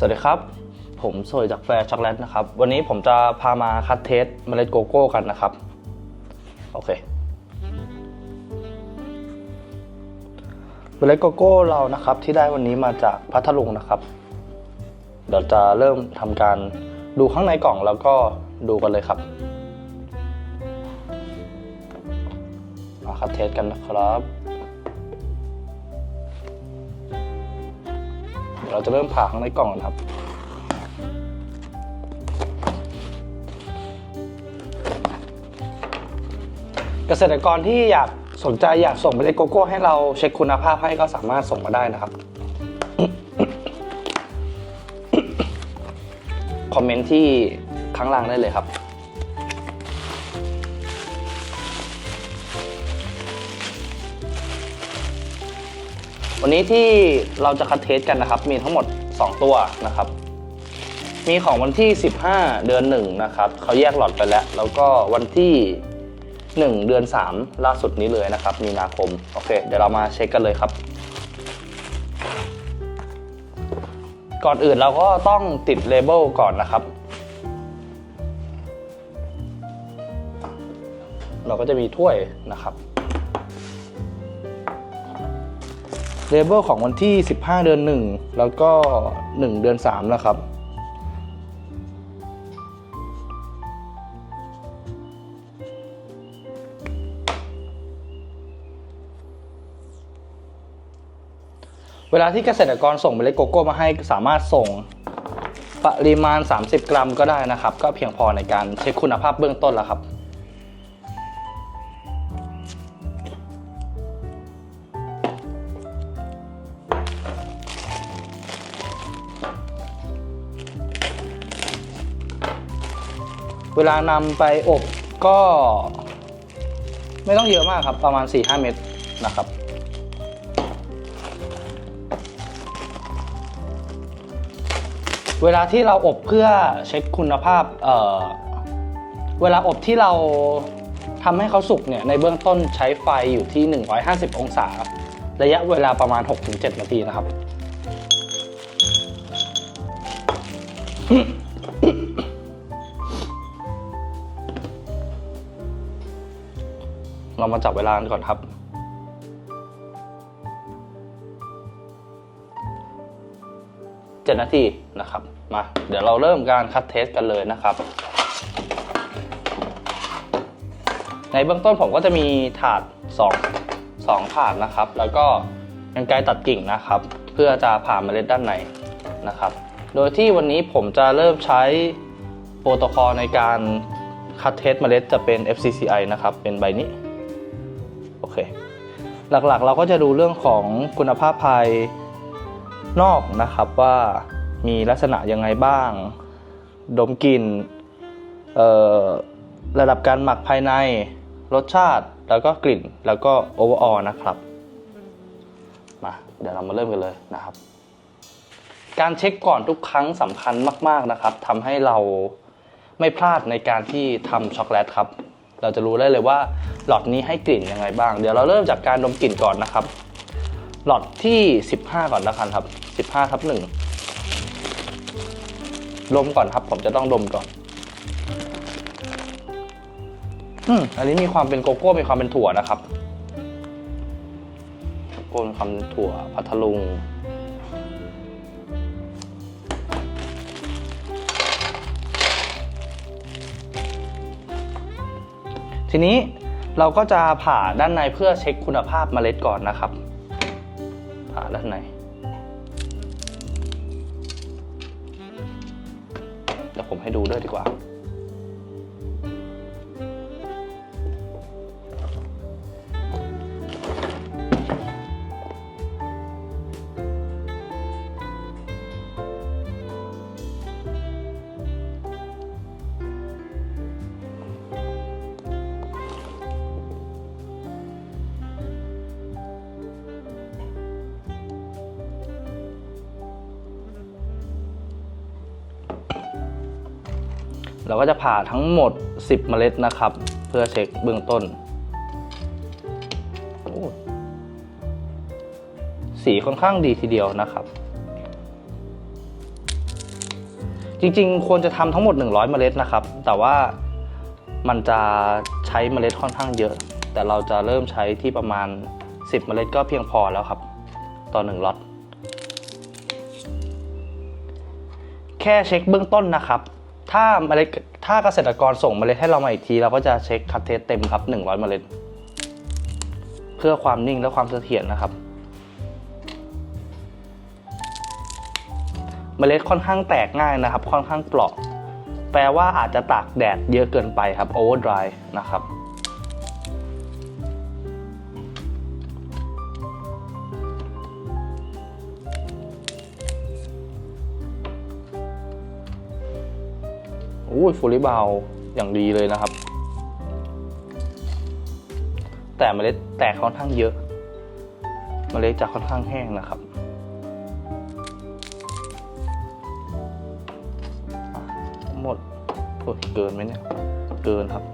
สวัสดีครับ ผมโซยจากแฟร์ช็อกโกแลตนะครับ วันนี้ผมจะพามาคัดเทสเมล็ดโกโก้กันนะครับ โอเค เมล็ดโกโก้เรานะครับที่ได้วันนี้มาจากพัทลุงนะครับ เดี๋ยวจะเริ่มทำการดูข้างในกล่องแล้วก็ดูกันเลยครับมาคัดเทสกันนะครับ เราจะเริ่มผ่าข้างในกล่องกันครับ เกษตรกรที่อยากสนใจอยากส่งเมล็ดโกโก้ให้เราเช็คคุณภาพให้ก็สามารถส่งมาได้นะครับ คอมเมนต์ที่ข้างล่างได้เลยครับ วันนี้ที่เราจะคัดเทสกันนะครับ มีทั้งหมด 2 ตัวนะครับ มีของวันที่ 15 เดือน 1 นะครับเขาแยกหลอดไปแล้ว แล้วก็วันที่ 1 เดือน 3 ล่าสุดนี้เลยนะครับ มีนาคม โอเค เดี๋ยวเรามาเช็คกันเลยครับ ก่อนอื่นเราก็ต้องติดเลเบลก่อนนะครับ เราก็จะมีถ้วยนะครับ เลเบลของวันที่ 15 เดือน 1 แล้วก็ 1 เดือน 3 นะครับ เวลาที่เกษตรกรส่งเมล็ดโกโก้มาให้สามารถส่งปริมาณ 30 กรัมก็ได้นะครับ ก็เพียงพอในการเช็คคุณภาพเบื้องต้นแล้วครับ เวลานำไปอบก็ ไม่ต้องเยอะมากครับ ประมาณ 4-5 เม็ดนะครับเวลาที่เราอบเพื่อเช็คคุณภาพเเวลาอบที่เราทำให้เขาสุกเนี่ยในเบื้องต้นใช้ไฟอยู่ที่ 150 องศา ระยะเวลาประมาณ 6-7 นาทีนะครับ เรามาจับเวลากันก่อนครับ7นาทีนะครับ มา เดี๋ยวเราเริ่มการคัดเทสกันเลยนะครับ ในเบื้องต้นผมก็จะมีถาด2 2ถาดนะครับ แล้วก็กันไกรตัดกิ่งนะครับ เพื่อจะผ่าเมล็ดด้านในนะครับ โดยที่วันนี้ผมจะเริ่มใช้โปรโตคอลในการคัดเทสเมล็ดจะเป็น FCCI นะครับ เป็นใบนี้ หลักๆ เราก็จะดูเรื่องของคุณภาพภายนอกนะครับว่ามีลักษณะยังไงบ้าง ดมกลิ่นระดับการหมักภายใน รสชาติแล้วก็กลิ่นแล้วก็โอเวอร์ออนะครับมาเดี๋ยวเรามาเริ่มกันเลยนะครับ การเช็คก่อนทุกครั้งสำคัญมาก ๆนะครับทำให้เราไม่พลาดในการที่ทำช็อกโกแลตครับ เราจะรู้ได้เลยว่าหลอดนี้ให้กลิ่นยังไงบ้าง เดี๋ยวเราเริ่มจากการดมกลิ่นก่อนนะครับ หลอดที่ 15 ก่อนล้วกันครับ 15ทับหนึ่งดมก่อนครับ ผมจะต้องดมก่อน อืมอันนี้มีความเป็นโกโก้ มีความเป็นถั่วนะครับโกโก้มีความเป็นถั่วพัทลุง ทีนี้เราก็จะผ่าด้านในเพื่อเช็คคุณภาพเมล็ดก่อนนะครับ ผ่าด้านในเดี๋ยวผมให้ดูด้วยดีกว่า ก็จะผ่าทั้งหมด 10 เมล็ดนะครับ เพื่อเช็คเบื้องต้น สีค่อนข้างดีทีเดียวนะครับ จริงๆ ควรจะทำทั้งหมด 100 เมล็ดนะครับ แต่ว่ามันจะใช้เมล็ดค่อนข้างเยอะ แต่เราจะเริ่มใช้ที่ประมาณ 10 เมล็ดก็เพียงพอแล้วครับ ต่อ1ล็อตแค่เช็คเบื้องต้นนะครับ ถ้าเมล็ดถ้าเกษตรกรส่งเมล็ดให้เรามาอีกที เราก็จะเช็คคัดเทสเต็มครับ 100 เมล็ด เพื่อความนิ่งและความเสถียรนะครับ เมล็ดค่อนข้างแตกง่ายนะครับ ค่อนข้างเปราะ แปลว่าอาจจะตากแดดเยอะเกินไปครับโอเวอร์ดรายนะครับ อ้ยฟูลิบาวอย่างดีเลยนะครับ แต่เมล็ดแตกค่อนข้างเยอะ เมล็ดจะค่อนข้างแห้งนะครับหมดโอ้ยเกินไหมเนี่ยเกินครับ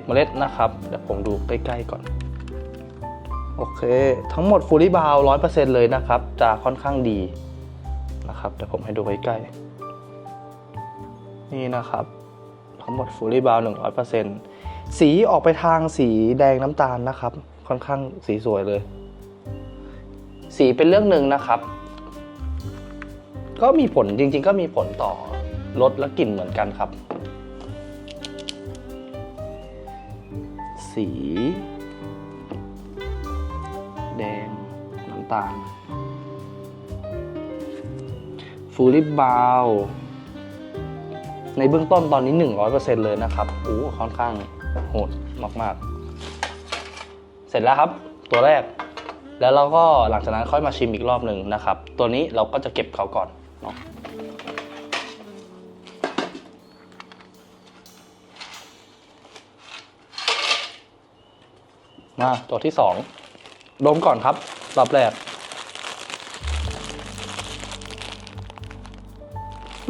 10เมล็ดนะครับเดี๋ยวผมดูใกล้ๆก่อน โอเค ทั้งหมดฟูลิบาวร้อยเปอร์เซ็นต์เลยนะครับ จะค่อนข้างดีนะครับเดี๋ยวผมให้ดูใกล้ๆ นี่นะครับ ทั้งหมดฟูลี่บาวหนึ่งร้อยเปอร์เซ็นต์สีออกไปทางสีแดงน้ำตาลนะครับ ค่อนข้างสีสวยเลย สีเป็นเรื่องหนึ่งนะครับ ก็มีผลจริง ๆ ก็มีผลต่อรสและกลิ่นเหมือนกันครับ สี แดงน้ำตาลฟูลี่บาว ในเบื้องต้นตอนนี้ 100%เลยนะครับโอ้ค่อนข้างโหดมากๆ เสร็จแล้วครับ ตัวแรก แล้วเราก็หลังจากนั้นค่อยมาชิมอีกรอบหนึ่งนะครับ ตัวนี้เราก็จะเก็บเขาก่อนเนาะมาตัวที่สองดมก่อนครับรอบแรก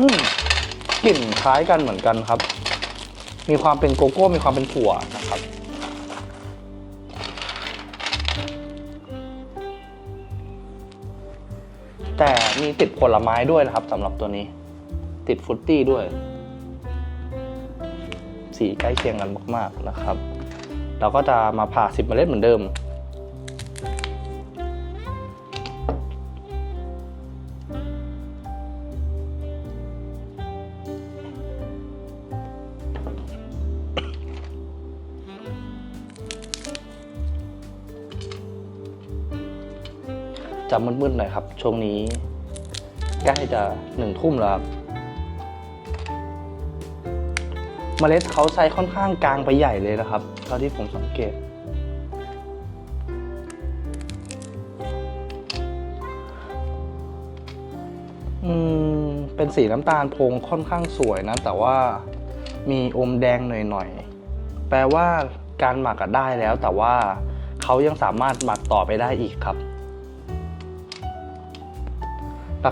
อืม ลิ่นคล้ายกันเหมือนกันครับ มีความเป็นโกโก้ มีความเป็นถั่วนะครับ แต่มีติดผลไม้ด้วยนะครับสำหรับตัวนี้ ติดฟุตตี้ด้วย สีใกล้เคียงกันมาก ๆนะครับ เราก็จะมาผ่าสิบเมล็ดเหมือนเดิม จะมืดๆหน่อยครับ ช่วงนี้ใกล้จะหนึ่งทุ่มแล้วครับเมล็ดเขาไซค่อนข้างกลางไปใหญ่เลยนะครับ เท่าที่ผมสังเกต อืม เป็นสีน้ำตาลพงค่อนข้างสวยนะ แต่ว่ามีอมแดงหน่อยๆ แปลว่าการหมักอะได้แล้วแต่ว่าเขายังสามารถหมักต่อไปได้อีกครับ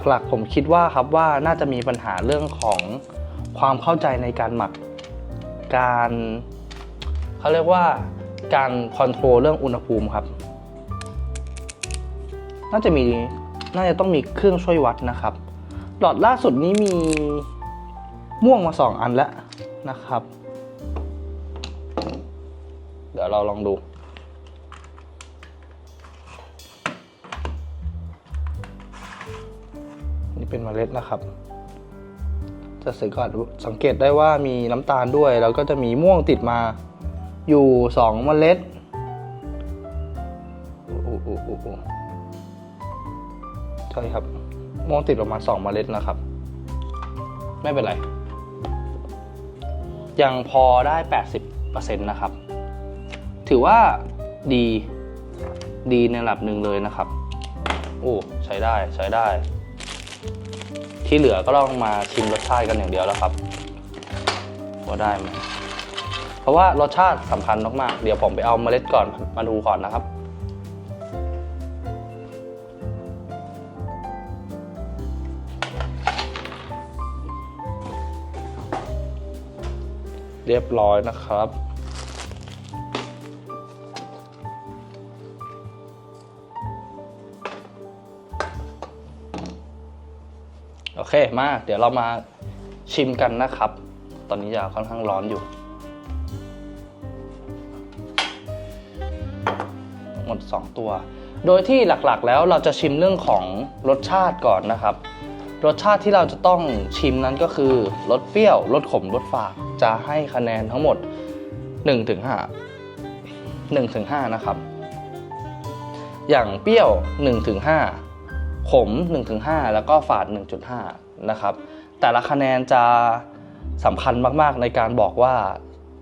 หลักๆ ผมคิดว่าครับว่าน่าจะมีปัญหาเรื่องของความเข้าใจในการหมัก การเขาเรียกว่าการคอนโทรลเรื่องอุณหภูมิครับ น่าจะมีน่าจะต้องมีเครื่องช่วยวัดนะครับ หลอดล่าสุดนี้มีม่วงมาสองอันแล้วนะครับ เดี๋ยวเราลองดู นี่เป็นเมล็ดนะครับ จะสังเกตสังเกตได้ว่ามีน้ำตาลด้วย แล้วก็จะมีม่วงติดมาอยู่สองเมล็ดใช่ครับม่วงติดประมาณสองเมล็ดนะครับ ไม่เป็นไร ยังพอได้ 80%นะครับ ถือว่าดีดีในระดับหนึ่งเลยนะครับ โอ้ ใช้ได้ใช้ได้ ที่เหลือก็ต้องมาชิมรสชาติกันอย่างเดียวแล้วครับว่าได้ไหมเพราะว่ารสชาติสำคัญมากๆ เดี๋ยวผมไปเอาเมล็ดก่อนมาดูก่อนนะครับ เรียบร้อยนะครับ เคมาเดี๋ยวเรามาชิมกันนะครับ ตอนนี้จะค่อนข้างร้อนอยู่ หมด 2 ตัว โดยที่หลักๆแล้วเราจะชิมเรื่องของรสชาติก่อนนะครับ รสชาติที่เราจะต้องชิมนั้นก็คือรสเปรี้ยวรสขมรสฝาดจะให้คะแนนทั้งหมด 1-5ถึง1ถึง5นะครับ อย่างเปรี้ยว1ถึง5ขม1ถึง5แล้วก็ฝาด 1.5 นะครับ แต่ละคะแนนจะสำคัญมาก ๆ ในการบอกว่า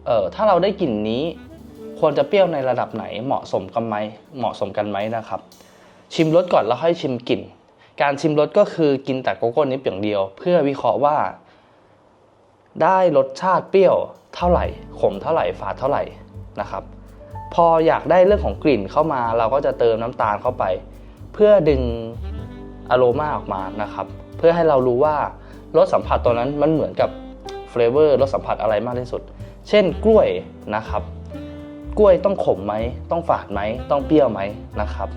เออถ้าเราได้กลิ่นนี้ควรจะเปรี้ยวในระดับไหนเหมาะสมกันไหมเหมาะสมกันไหมนะครับ ชิมรสก่อนแล้วค่อยชิมกลิ่น การชิมรสก็คือกินแต่โกโก้นิปอย่างเดียว เพื่อวิเคราะห์ว่า ได้รสชาติเปรี้ยวเท่าไหร่ขมเท่าไหร่ฝาดเท่าไหร่นะครับ พออยากได้เรื่องของกลิ่นเข้ามา เราก็จะเติมน้ำตาลเข้าไป เพื่อดึงอโรมาออกมานะครับ พื่อให้เรารู้ว่ารสสัมผัสตัวนั้นมันเหมือนกับเฟลเวอร์รสสัมผัสอะไรมากที่สุด เช่นกล้วยนะครับ กล้วยต้องขมไหม ต้องฝาดไหม ต้องเปรี้ยวไหมนะครับ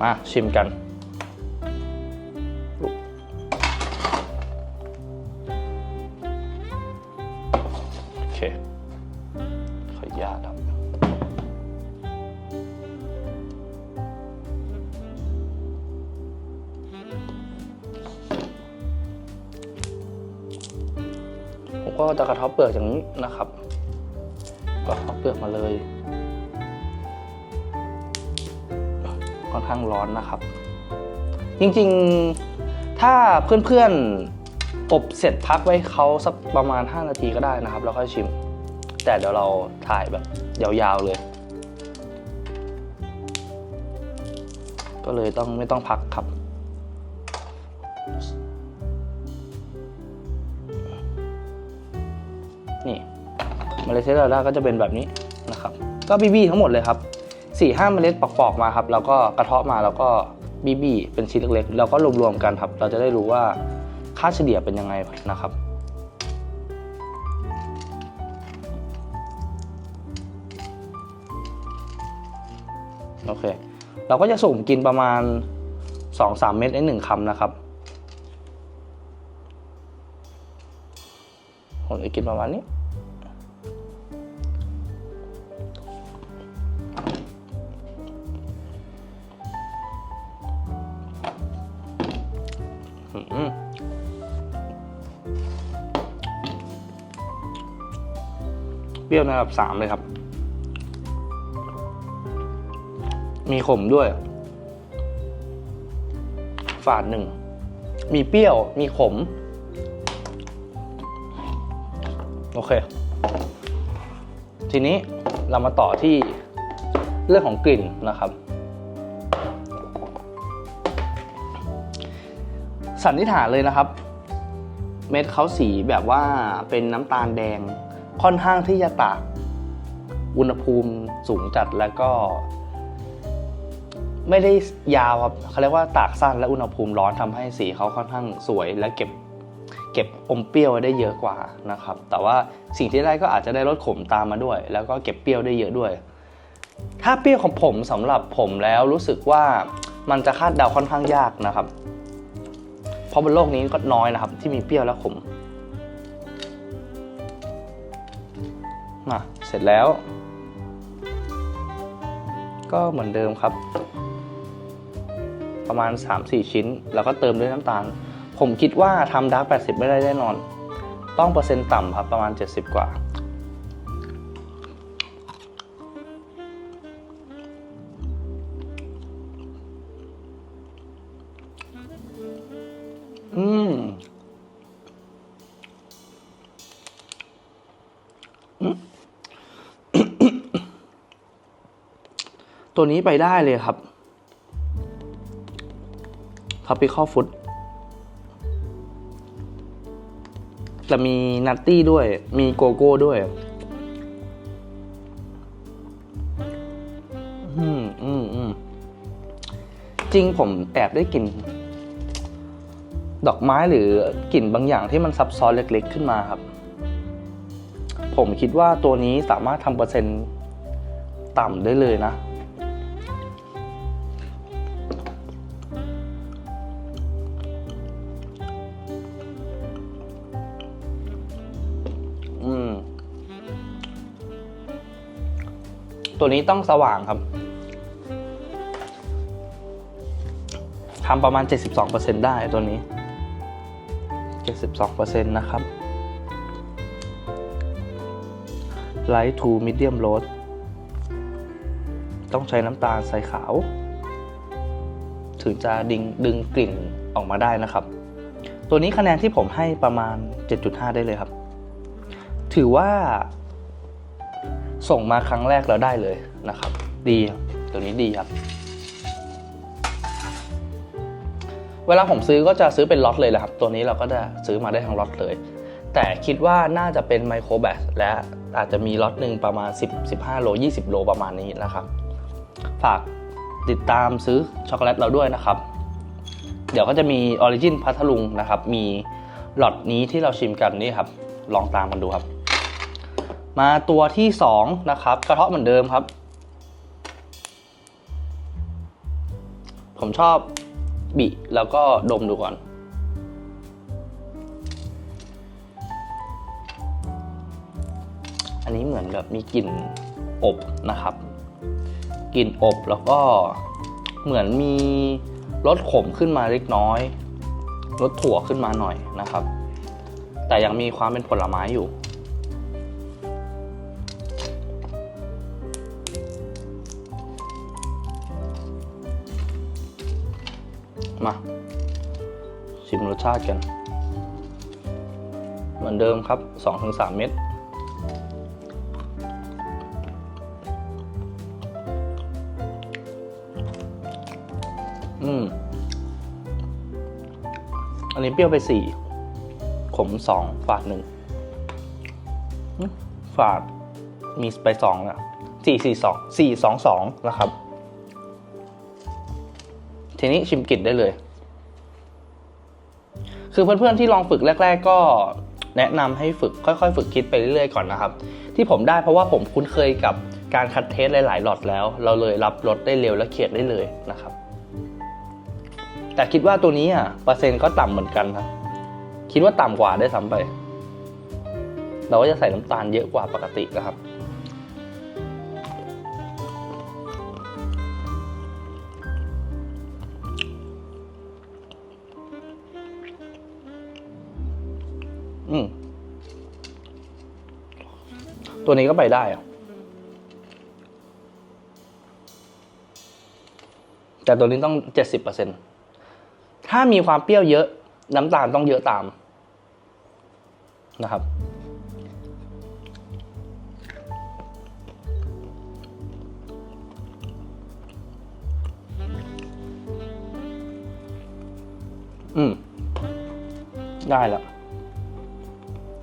มาชิมกัน ก็จะกระทบเปลือกอย่างนี้นะครับก็เอาเปลือกมาเลย ค่อนข้างร้อนนะครับ จริงๆถ้าเพื่อนๆอบเสร็จพักไว้เขาสักประมาณ 5 นาทีก็ได้นะครับ แล้วค่อยชิม แต่เดี๋ยวเราถ่ายแบบยาวๆเลย ก็เลยต้องไม่ต้องพักครับ เมล็ดเทสลาก็จะเป็นแบบนี้นะครับ ก็บีบีทั้งหมดเลยครับ4ี่ห้าเมล็ดปอกๆมาครับแล้วก็กระเทาะมาแล้วก็บีบีเป็นชิ้นเล็กๆแล้วก็รวมๆกันครับ เราจะได้รู้ว่าค่าเฉลี่ยเป็นยังไงนะครับโอเค เราก็จะสุ่มกินประมาณ 2-3 เม็ดในหนึ่งคำนะครับผมจะกินประมาณนี้ เปรี้ยวในระดับสามเลยครับ มีขมด้วย ฝาดหนึ่ง มีเปรี้ยว มีขม โอเค ทีนี้เรามาต่อที่เรื่องของกลิ่นนะครับ สันนิษฐานเลยนะครับ เม็ดเขาสีแบบว่าเป็นน้ำตาลแดงค่อนข้างที่จะตากอุณหภูมิสูงจัดแล้วก็ ไม่ได้ยาวครับเขาเรียกว่าตากสั้นและอุณหภูมิร้อนทำให้สีเขาค่อนข้างสวย และเก็บเก็บอมเปรี้ยวได้เยอะกว่านะครับ แต่ว่าสิ่งที่ได้ก็อาจจะได้รสขมตามมาด้วย แล้วก็เก็บเปรี้ยวได้เยอะด้วย ถ้าเปรี้ยวของผมสำหรับผมแล้วรู้สึกว่ามันจะคาดเดาค่อนข้างยากนะครับ เพราะบนโลกนี้ก็น้อยนะครับ ที่มีเปรี้ยวและขมมาเสร็จแล้ว ก็เหมือนเดิมครับ ประมาณ 3-4 ชิ้น แล้วก็เติมด้วยน้ำตาล ผมคิดว่าทำดาร์ก80 ไม่ได้แน่นอน ต้องเปอร์เซ็นต์ต่ำครับ ประมาณ 70 กว่า ตัวนี้ไปได้เลยครับ Tropical Food แต่มีนัตตี้ด้วย มีโกโก้ด้วย อืมอืมอืมจริงผมแอบได้กลิ่นดอกไม้หรือกลิ่นบางอย่างที่มันซับซ้อนเล็ก ๆ ขึ้นมาครับ ผมคิดว่าตัวนี้สามารถทำเปอร์เซ็นต์ต่ำได้เลยนะ ตัวนี้ต้องสว่างครับทำประมาณ 72%ได้ตัวนี้ 72%นะครับ Light to medium roast ต้องใช้น้ำตาลใส่ขาว ถึงจะดึงดึงกลิ่นออกมาได้นะครับ ตัวนี้คะแนนที่ผมให้ประมาณ 7.5 ได้เลยครับ ถือว่า ส่งมาครั้งแรกแล้วได้เลยนะครับ ดีตัวนี้ดีครับ เวลาผมซื้อก็จะซื้อเป็นล็อตเลยแหละครับ ตัวนี้เราก็จะซื้อมาได้ทั้งล็อตเลย แต่คิดว่าน่าจะเป็นไมโครแบตและอาจจะมีล็อตหนึ่งประมาณ 10 15 โล 20 โลประมาณนี้นะครับ ฝากติดตามซื้อช็อกโกแลตเราด้วยนะครับ เดี๋ยวก็จะมีออริจินพัทลุงนะครับ มีหลอดนี้ที่เราชิมกันนี่ครับ ลองตามกันดูครับ มาตัวที่2นะครับกระเทาะเหมือนเดิมครับ ผมชอบบิแล้วก็ดมดูก่อน อันนี้เหมือนแบบมีกลิ่นอบนะครับกลิ่นอบแล้วก็เหมือนมีรสขมขึ้นมาเล็กน้อยรสถั่วขึ้นมาหน่อยนะครับ แต่ยังมีความเป็นผลไม้อยู่ สชาติกัน เหมือนเดิมครับ 2-3 เม็ดอืม อันนี้เปรี้ยวไปสี่ ขมสอง ฝาดหนึ่ง ฝาดมีไปสองอะสี่สี่สอง สี่สองสองนะครับ ทีนี้ชิมกลิ่นได้เลย คือเพื่อนๆที่ลองฝึกแรก ๆ ก็แนะนำให้ฝึกค่อยๆ ฝึกคิดไปเรื่อยๆก่อนนะครับ ที่ผมได้เพราะว่าผมคุ้นเคยกับการคัดเทสหลายๆหลอดแล้ว เราเลยรับรสได้เร็วและเขียนได้เลยนะครับ แต่คิดว่าตัวนี้อะเปอร์เซ็นต์ก็ต่ำเหมือนกันครับ คิดว่าต่ำกว่าได้ซ้ำไป เราก็จะใส่น้ำตาลเยอะกว่าปกตินะครับ ตัวนี้ก็ไปได้อะแต่ตัวนี้ต้องเจ็ดสิบเปอร์เซ็นถ้ามีความเปรี้ยวเยอะ น้ำตาลต้องเยอะตามนะครับ อืม ได้แล้ว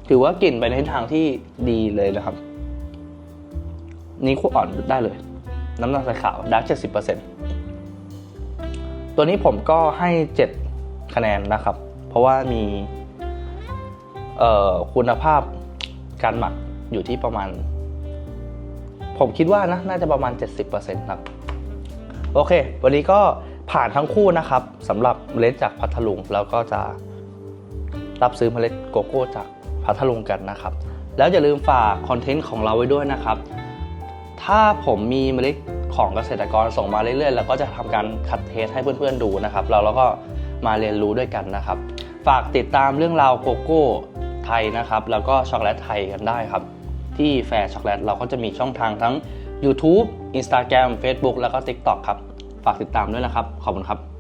ถือว่ากลิ่นไปในทิศทางที่ดีเลยนะครับ นี้คั่อ่อนได้เลย น้ำตาลทรายขาวดาร์กเจ็ดสิบเปอร์เซ็นต์ตัวนี้ผมก็ให้เจ็ดคะแนนนะครับ เพราะว่ามีคุณภาพการหมักอยู่ที่ประมาณ ผมคิดว่านะน่าจะประมาณ 70%ครับ โอเค วันนี้ก็ผ่านทั้งคู่นะครับสำหรับเมล็ดจากพัทลุง แล้วก็จะรับซื้อเมล็ดโกโก้จากพัทลุงกันนะครับ แล้วอย่าลืมฝากคอนเทนต์ของเราไว้ด้วยนะครับ ถ้าผมมีเมล็ดของเกษตรกรส่งมาเรื่อยๆ แล้วก็จะทำการคัดเทสให้เพื่อนๆดูนะครับ เราแล้วก็มาเรียนรู้ด้วยกันนะครับ ฝากติดตามเรื่องราวโกโก้ไทยนะครับ แล้วก็ช็อกโกแลตไทยกันได้ครับ ที่แฟร์ช็อกโกแลตเราก็จะมีช่องทางทั้ง YouTube Instagram Facebook แล้วก็ TikTok ครับ ฝากติดตามด้วยนะครับ ขอบคุณครับ